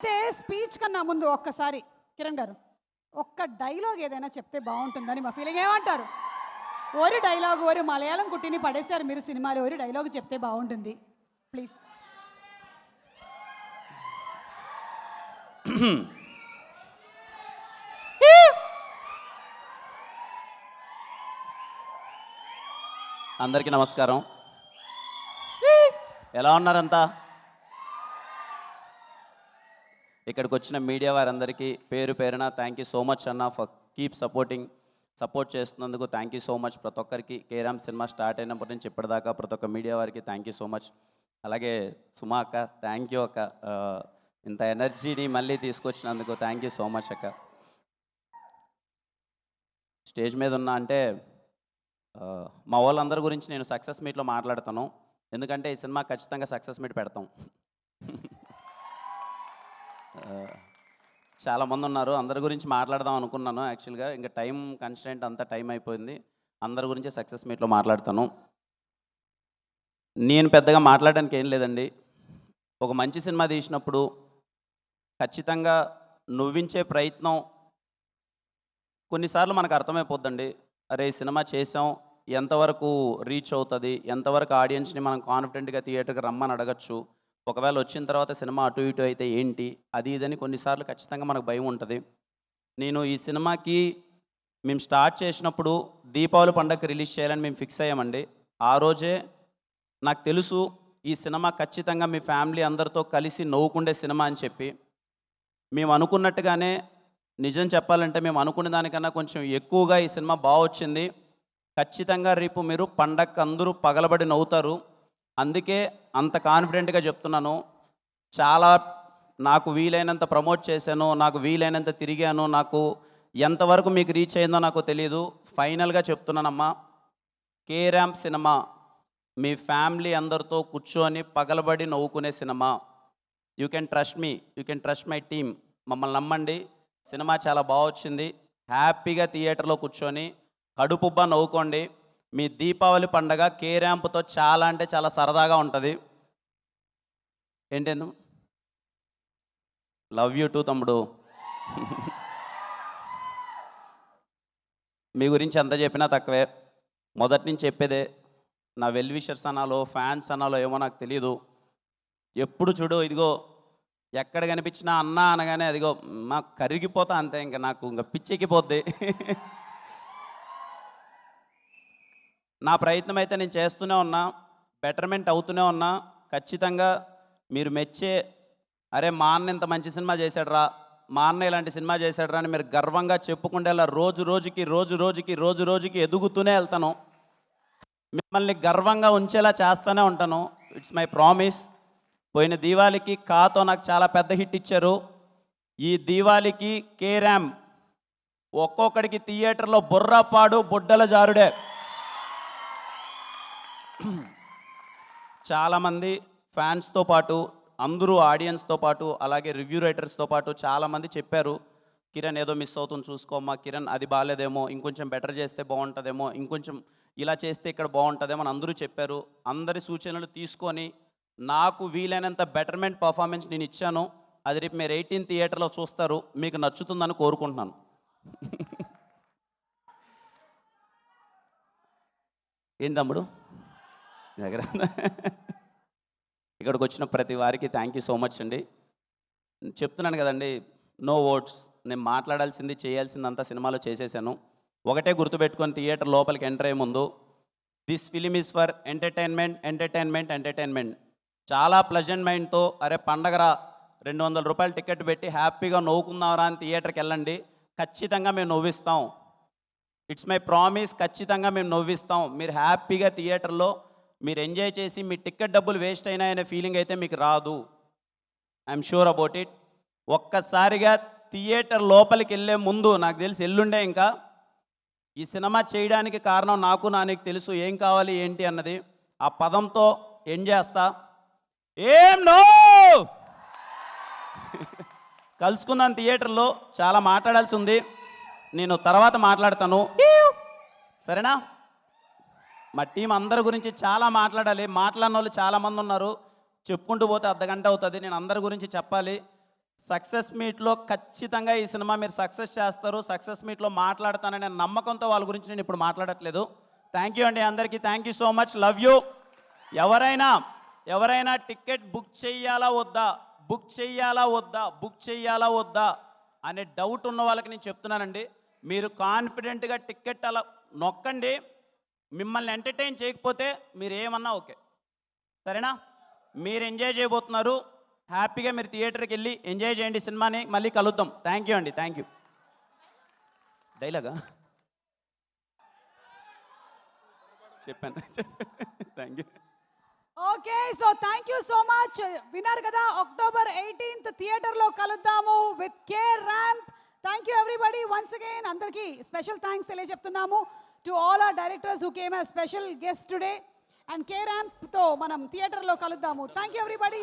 అయితే స్పీచ్ కన్నా ముందు ఒక్కసారి కిరణ్ గారు ఒక్క డైలాగ్ ఏదైనా చెప్తే బాగుంటుందని మా ఫీలింగ్ ఏమంటారు ഒരു డైలాగ్ ഒരു మలయాళం కుట్టిని పడేశారు మీరు సినిమాలో ഒരു డైలాగ్ చెప్తే బాగుంటుంది ప్లీజ్ అందరికీ నమస్కారం ఎలా ఉన్నారంతా ఇక్కడికి వచ్చిన మీడియా వారందరికీ పేరు పేరున థ్యాంక్ యూ సో మచ్ అన్న ఫర్ కీప్ సపోర్టింగ్ సపోర్ట్ చేస్తున్నందుకు థ్యాంక్ యూ సో మచ్ ప్రతి ఒక్కరికి కేరామ్ సినిమా స్టార్ట్ అయినప్పటి నుంచి ఇప్పటిదాకా ప్రతి ఒక్క మీడియా వారికి థ్యాంక్ యూ సో మచ్ అలాగే సుమా అక్క థ్యాంక్ యూ అక్క. ఇంత ఎనర్జీని మళ్ళీ తీసుకొచ్చినందుకు థ్యాంక్ యూ సో మచ్ అక్క. స్టేజ్ మీద ఉన్న అంటే మా వాళ్ళందరి గురించి నేను సక్సెస్ మీట్లో మాట్లాడతాను. ఎందుకంటే ఈ సినిమా ఖచ్చితంగా సక్సెస్ మీట్ పెడతాం. చాలామంది చాలా మంది ఉన్నారు. అందరి గురించి మాట్లాడదాం అనుకున్నాను. యాక్చువల్గా ఇంకా టైం కన్స్టెంట్ అంతా టైం అయిపోయింది. అందరి గురించి సక్సెస్ మీట్లో మాట్లాడతాను. నేను పెద్దగా మాట్లాడడానికి ఏం లేదండి. ఒక మంచి సినిమా తీసినప్పుడు ఖచ్చితంగా నువ్వించే ప్రయత్నం కొన్నిసార్లు మనకు అర్థమైపోద్దండి. అరే సినిమా చేసాం. ఎంతవరకు రీచ్ అవుతుంది? ఎంతవరకు ఆడియన్స్ని మనం కాన్ఫిడెంట్గా థియేటర్కి రమ్మని అడగచ్చు? ఒకవేళ వచ్చిన తర్వాత సినిమా అటు ఇటు అయితే ఏంటి? అది ఇదని కొన్నిసార్లు ఖచ్చితంగా మనకు భయం ఉంటుంది. నేను ఈ సినిమాకి మేము స్టార్ట్ చేసినప్పుడు దీపావళి పండగకి రిలీజ్ చేయాలని మేము ఫిక్స్ అయ్యామండి. ఆ రోజే నాకు తెలుసు ఈ సినిమా ఖచ్చితంగా మీ ఫ్యామిలీ అందరితో కలిసి నవ్వుకుండే సినిమా అని చెప్పి. మేము అనుకున్నట్టుగానే నిజం చెప్పాలంటే మేము అనుకునే దానికన్నా కొంచెం ఎక్కువగా ఈ సినిమా బాగా వచ్చింది ఖచ్చితంగా రేపు మీరు పండగకి అందరూ పగలబడి నవ్వుతారు. అందుకే అంత కాన్ఫిడెంట్గా చెప్తున్నాను. చాలా నాకు వీలైనంత ప్రమోట్ చేశాను నాకు వీలైనంత తిరిగాను నాకు ఎంతవరకు మీకు రీచ్ అయిందో నాకు తెలియదు ఫైనల్గా చెప్తున్నానమ్మా కే ర్యాంప్ సినిమా మీ ఫ్యామిలీ అందరితో కూర్చొని పగలబడి నవ్వుకునే cinema. You can trust me you can trust my team మమ్మల్ని నమ్మండి సినిమా చాలా బాగా వచ్చింది హ్యాపీగా థియేటర్లో కూర్చొని కడుపుబ్బా నవ్వుకోండి. మీ దీపావళి పండగ కే ర్యాంప్తో చాలా అంటే చాలా సరదాగా ఉంటుంది. ఏంటేను లవ్ యూ టూ తమ్ముడు. మీ గురించి ఎంత చెప్పినా తక్కువే. మొదటి నుంచి చెప్పేదే నా వెల్ విషర్స్ అనాలో ఫ్యాన్స్ అనాలో ఏమో నాకు తెలియదు ఎప్పుడు చూడు ఇదిగో ఎక్కడ కనిపించినా అన్నా అనగానే అదిగో మా కరిగిపోతా అంతే ఇంకా నాకు ఇంకా పిచ్చెక్కిపోద్ది. నా ప్రయత్నం అయితే నేను చేస్తూనే ఉన్నా బెటర్మెంట్ అవుతూనే ఉన్నా ఖచ్చితంగా మీరు మెచ్చే అరే మా అన్న ఇంత మంచి సినిమా చేశాడురా మా అన్న ఇలాంటి సినిమా చేశాడురా అని మీరు గర్వంగా చెప్పుకుంటేలా రోజు రోజుకి రోజు రోజుకి రోజు రోజుకి ఎదుగుతూనే వెళ్తాను. మిమ్మల్ని గర్వంగా ఉంచేలా చేస్తూనే ఉంటాను. ఇట్స్ మై ప్రామిస్ పోయిన దీవాళికి కాతో నాకు చాలా పెద్ద హిట్ ఇచ్చారు. ఈ దీవాళికి కే ర్యామ్ ఒక్కొక్కడికి థియేటర్లో బుర్రపాడు బుడ్డల జారుడే. చాలామంది ఫ్యాన్స్తో పాటు అందరూ ఆడియన్స్తో పాటు అలాగే రివ్యూ రైటర్స్తో పాటు చాలామంది చెప్పారు కిరణ్ ఏదో మిస్ అవుతుంది చూసుకోమ్మా కిరణ్ అది బాగాలేదేమో ఇంకొంచెం బెటర్ చేస్తే బాగుంటుందేమో ఇంకొంచెం ఇలా చేస్తే ఇక్కడ బాగుంటుందేమో అని అందరూ చెప్పారు. అందరి సూచనలు తీసుకొని నాకు వీలైనంత బెటర్మెంట్ పర్ఫార్మెన్స్ నేను ఇచ్చాను అది రేపు మీరు ఎయిటీన్ థియేటర్లో చూస్తారు మీకు నచ్చుతుందని కోరుకుంటున్నాను. ఏంటి తమ్ముడు? దగ్గర. ఇక్కడికి వచ్చిన ప్రతి వారికి థ్యాంక్ యూ సో మచ్ అండి. చెప్తున్నాను కదండి నో ఓట్స్ నేను మాట్లాడాల్సింది చేయాల్సిందంతా సినిమాలో చేసేసాను. ఒకటే గుర్తుపెట్టుకొని థియేటర్ లోపలికి ఎంటర్ అయ్యే ముందు this film is for entertainment entertainment entertainment చాలా ప్లజెంట్ మైండ్తో అరే పండగరా రెండు వందల రూపాయలు టికెట్ పెట్టి హ్యాపీగా నవ్వుకుందాంరా అని థియేటర్కి వెళ్ళండి. ఖచ్చితంగా మేము నవ్విస్తాం. ఇట్స్ మై ప్రామిస్ ఖచ్చితంగా మేము నవ్విస్తాం. మీరు హ్యాపీగా థియేటర్లో మీరు ఎంజాయ్ చేసి మీ టికెట్ డబ్బులు వేస్ట్ అయినాయనే ఫీలింగ్ అయితే మీకు రాదు. ఐఎమ్ షూర్ అబౌట్ ఇట్ ఒక్కసారిగా థియేటర్ లోపలికి వెళ్ళే ముందు నాకు తెలిసి ఎల్లుండే ఇంకా ఈ సినిమా చేయడానికి కారణం నాకు నానికి తెలుసు ఏం కావాలి ఏంటి అన్నది ఆ పదంతో ఏం చేస్తా. ఏం నో! కలుసుకుందాం థియేటర్లో చాలా మాట్లాడాల్సి ఉంది. నేను తర్వాత మాట్లాడతాను. సరేనా? మా టీం అందరి గురించి చాలా మాట్లాడాలి. మాట్లాడిన వాళ్ళు చాలామంది ఉన్నారు. చెప్పుకుంటూ పోతే అర్ధగంట అవుతుంది. నేను అందరి గురించి చెప్పాలి. సక్సెస్ మీట్లో ఖచ్చితంగా ఈ సినిమా మీరు సక్సెస్ చేస్తారు. సక్సెస్ మీట్లో మాట్లాడతాననే నమ్మకంతో వాళ్ళ గురించి నేను ఇప్పుడు మాట్లాడట్లేదు. థ్యాంక్ యూ అండి అందరికీ. Thank you so much love you ఎవరైనా ఎవరైనా టికెట్ బుక్ చెయ్యాలా వద్దా? బుక్ చెయ్యాలా వద్దా? బుక్ చెయ్యాలా వద్దా? అనే డౌట్ ఉన్న వాళ్ళకి నేను చెప్తున్నానండి. మీరు కాన్ఫిడెంట్గా టికెట్ అలా నొక్కండి. మిమ్మల్ని ఎంటర్టైన్ చేయకపోతే మీరు ఏమన్నా ఓకే. సరేనా? మీరు ఎంజాయ్ చేయబోతున్నారు. హ్యాపీగా మీరు థియేటర్కి వెళ్ళి ఎంజాయ్ చేయండి సినిమాని. మళ్ళీ కలుద్దాం. థ్యాంక్ యూ అండి. థ్యాంక్ యూ డైలాగా చెప్పాను. Thank you okay so thank you so much విన్నారు కదా అక్టోబర్ ఎయిటీన్త్ థియేటర్లో కలుద్దాము with care ramp thank you everybody once again అందరికీ స్పెషల్ థ్యాంక్స్ తెలియజెప్తున్నాము. To all our directors who came special guest today and K ర్యాంప్తో మనం థియేటర్లో కలుద్దాము. Thank you everybody